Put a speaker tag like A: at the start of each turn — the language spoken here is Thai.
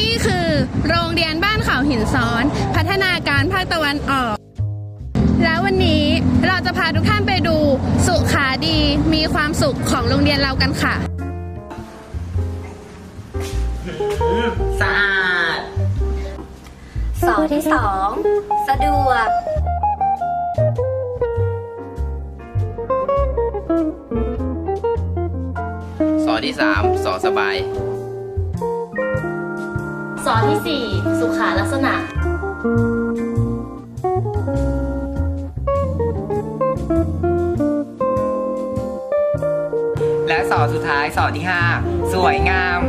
A: นี่คือโรงเรียนบ้านเขาหินซ้อน พัฒนาการภาคตะวันออก แล้ววันนี้เราจะพาทุกท่านไปดู สุขาดีมีความสุขของโรงเรียนเรากันค่ะ
B: สะอาด
C: สอที่สองสะดวก
D: สอที่สามสอสบาย
E: ส อที่ 4 สุขาลักษณะ
B: และสอสุดท้ายสอที่ห้าสวยงาม